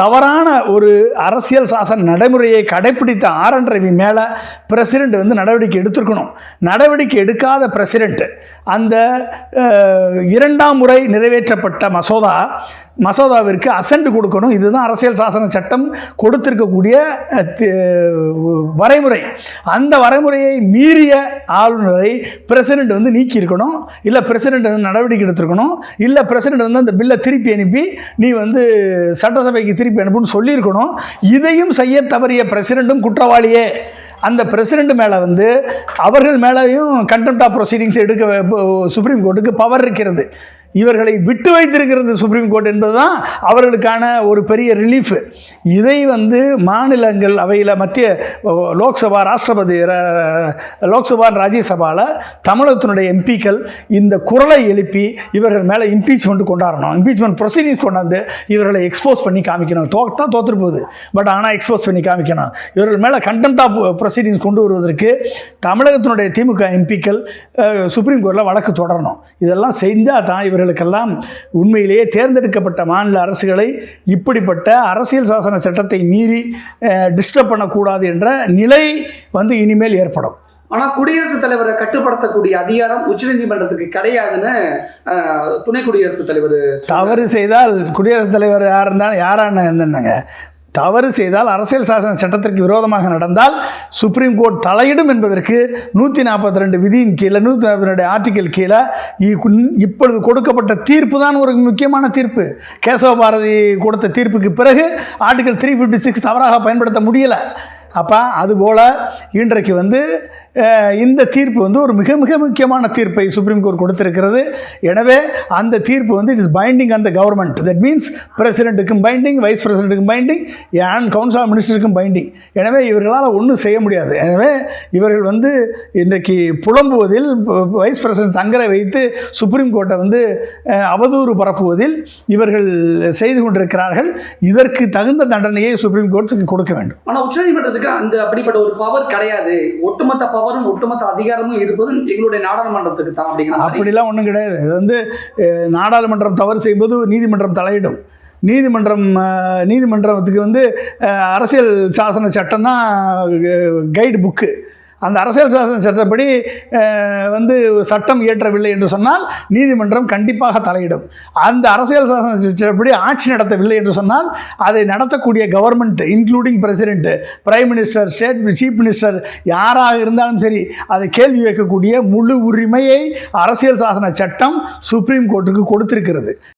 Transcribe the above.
தவறான ஒரு அரசியல் சாசன நடைமுறையை கடைப்பிடித்த ஆர் என் ரவி மேலே பிரசிடெண்ட் வந்து நடவடிக்கை எடுத்திருக்கணும். நடவடிக்கை எடுக்காத பிரசிடெண்ட் அந்த இரண்டாம் முறை நிறைவேற்றப்பட்ட மசோதா மசோதாவிற்கு அசென்ட் கொடுக்கணும். இதுதான் அரசியல் சாசன சட்டம் கொடுத்திருக்கக்கூடிய வரைமுறை. அந்த வரைமுறையை மீறிய ஆளுநரை பிரசிடெண்ட் வந்து நீக்கி இருக்கணும் இல்லை பிரசிடெண்ட் வந்து நடவடிக்கை எடுத்திருக்கணும். இல்லை பிரசிடெண்ட் வந்து அந்த பில்லை திருப்பி அனுப்பி நீ வந்து சட்டசபைக்கு திருப்பி அனுப்புன்னு சொல்லியிருக்கணும். இதையும் செய்ய தவறிய பிரசிடெண்ட்டும் குற்றவாளியே. அந்த பிரசிடெண்ட் மேலே வந்து அவர்கள் மேலேயும் கண்டெம்ட் ஆஃப் ப்ரொசீடிங்ஸ் எடுக்க சுப்ரீம் கோர்ட்டுக்கு பவர் இருக்கிறது. இவர்களை விட்டு வைத்திருக்கிறது சுப்ரீம் கோர்ட் என்பதுதான் அவர்களுக்கான ஒரு பெரிய ரிலீஃப் இதை வந்து மாநிலங்கள் அவையில் மத்திய லோக்சபா ராஷ்டிரபதி ர- லோக்சபா ராஜ்யசபாவில் தமிழகத்தினுடைய எம்பிக்கள் இந்த குரலை எழுப்பி இவர்கள் மேலே இம்பீச்மெண்ட் கொண்டாடணும். இம்பீச்மெண்ட் ப்ரொசீடிங்ஸ் கொண்டாந்து இவர்களை எக்ஸ்போஸ் பண்ணி காமிக்கணும். தோத்தான் தோத்துட்டு போகுது. பட் ஆனால் எக்ஸ்போஸ் பண்ணி காமிக்கணும். இவர்கள் மேலே கண்டெம்ட் ஆஃப் ப்ரொசீடிங்ஸ் கொண்டு வருவதற்கு தமிழகத்தினுடைய திமுக எம்பிக்கள் சுப்ரீம் கோர்ட்டில் வழக்கு தொடரணும். இதெல்லாம் செஞ்சால் தான் இவர்களுக்கெல்லாம் உண்மையிலேயே தேர்ந்தெடுக்கப்பட்ட மாநில அரசுகளை இப்படிப்பட்ட அரசியல் சாசன சட்டத்தை மீறி டிஸ்டர்ப் பண்ணக்கூடாது என்ற நிலை வந்து இனிமேல் ஏற்படும். ஆனா குடியரசுத் தலைவரை கட்டுப்படுத்தக்கூடிய அதிகாரம் உச்சநீதிமன்றத்துக்கு கிடையாதுன்னு துணை குடியரசுத் தலைவர் தவறு செய்தால் குடியரசுத் தலைவர் யார் இருந்தாலும் யாரான என்னங்க தவறு செய்தால் அரசியல் சாசன சட்டத்திற்கு விரோதமாக நடந்தால் சுப்ரீம் கோர்ட் தலையிடும் என்பதற்கு நூற்றி நாற்பத்தி ரெண்டு விதியின் கீழே நூற்றி நாற்பத்தி ரெண்டு ஆர்டிக்கல் கீழே இ- இப்பொழுது கொடுக்கப்பட்ட தீர்ப்பு தான் ஒரு முக்கியமான தீர்ப்பு. கேசவ பாரதி கொடுத்த தீர்ப்புக்கு பிறகு ஆர்டிக்கல் த்ரீ ஃபிஃப்டி சிக்ஸ் தவறாக பயன்படுத்த முடியலை. அப்போ அதுபோல் இன்றைக்கு வந்து இந்த தீர்ப்பு வந்து ஒரு மிக மிக முக்கியமான தீர்ப்பை சுப்ரீம் கோர்ட் கொடுத்திருக்கிறது. எனவே அந்த தீர்ப்பு வந்து it is binding on the government that means பிரசிடெண்ட்டுக்கும் binding vice பிரசிடெண்ட்டுக்கும் பைண்டிங் அண்ட் கவுன்சில் ஆஃப் மினிஸ்டருக்கும் பைண்டிங் எனவே இவர்களால் ஒன்றும் செய்ய முடியாது. எனவே இவர்கள் வந்து இன்றைக்கு புலம்புவதில் வைஸ் பிரசிடென்ட் தங்கரை வைத்து சுப்ரீம் கோர்ட்டை வந்து அவதூறு பரப்புவதில் இவர்கள் செய்து கொண்டிருக்கிறார்கள். இதற்கு தகுந்த தண்டனையை சுப்ரீம் கோர்ட்டுக்கு கொடுக்க வேண்டும். ஆனால் உச்சநீதிமன்றத்துக்கு அந்த அப்படிப்பட்ட ஒரு பவர் கிடையாது. ஒட்டுமொத்த பவரும் ஒட்டுமொத்த அதிகாரமும் இருப்பது எங்களுடைய நாடாளுமன்றத்துக்கு தான் அப்படிங்கிற அப்படிலாம் ஒன்றும் கிடையாது. இது வந்து நாடாளுமன்றம் தவறு செய்யும்போது நீதிமன்றம் தலையிடும். நீதிமன்றம் நீதிமன்றத்துக்கு வந்து அரசியல் சாசன சட்டம் தான் கைடு புக்கு அந்த அரசியல் சாசன சட்டப்படி வந்து சட்டம் இயற்றவில்லை என்று சொன்னால் நீதிமன்றம் கண்டிப்பாக தலையிடும். அந்த அரசியல் சாசன சட்டப்படி ஆட்சி நடத்தவில்லை என்று சொன்னால் அதை நடத்தக்கூடிய government including president prime minister state chief minister யாராக இருந்தாலும் சரி அதை கேள்வி வைக்கக்கூடிய முழு உரிமையை அரசியல் சாசன சட்டம் சுப்ரீம் கோர்ட்டுக்கு கொடுத்திருக்கிறது.